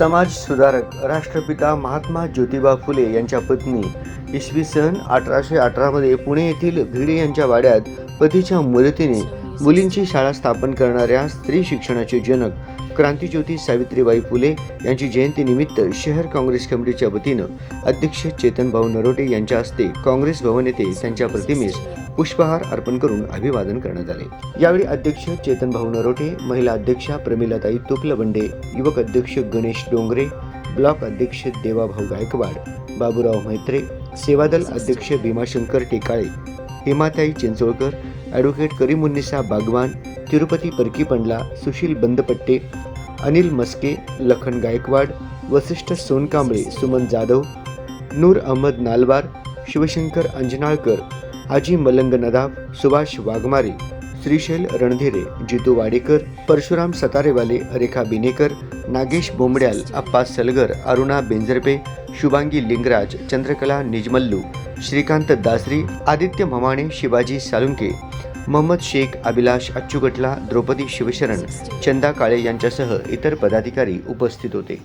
समाज सुधारक राष्ट्रपिता महात्मा ज्योतिबा फुले यांच्या पत्नी इसवी सन अठराशे अठरामध्ये पुणे येथील भिडे यांच्या वाड्यात पतीच्या मदतीने मुलींची शाळा स्थापन करणाऱ्या स्त्री शिक्षणाचे जनक क्रांतीज्योती सावित्रीबाई फुले यांची जयंतीनिमित्त शहर काँग्रेस कमिटीच्या वतीनं अध्यक्ष चेतनभाऊ नरोटे यांच्या हस्ते काँग्रेस भवन येथे त्यांच्या प्रतिमेस पुष्पहार अर्पण करून अभिवादन करण्यात आले. यावेळी अध्यक्ष चेतन भाऊ नरोटे महिला अध्यक्षा प्रमिलाताई तुकलबंडे युवक अध्यक्ष गणेश डोंगरे ब्लॉक अध्यक्ष देवाभाऊ गायकवाड बाबूराव मैत्रे सेवादल अध्यक्ष भीमाशंकर टेकाळे हेमाताई चिंचोळकर ॲडव्होकेट करीमुन्निसा बागवान तिरुपती परकी पंडला सुशील बंदपट्टे अनिल मस्के लखन गायकवाड वसिष्ठ सोनकांबळे सुमन जाधव नूर अहमद नालवार शिवशंकर अंजनाळकर हाजी मलंग नदाब सुभाष वाघमारे श्रीशैल रणधीरे जितू वाडेकर परशुराम सतारेवाले रेखा बिनेकर नागेश बोंबड्याल अप्पा सलगर अरुणा बेंजरपे शुभांगी लिंगराज चंद्रकला निजमल्लू श्रीकांत दासरी आदित्य ममाणे शिवाजी सालुंके मोहम्मद शेख अभिलाष अच्चुगटला द्रौपदी शिवशरण चंदा काळे यांच्यासह इतर पदाधिकारी उपस्थित होते.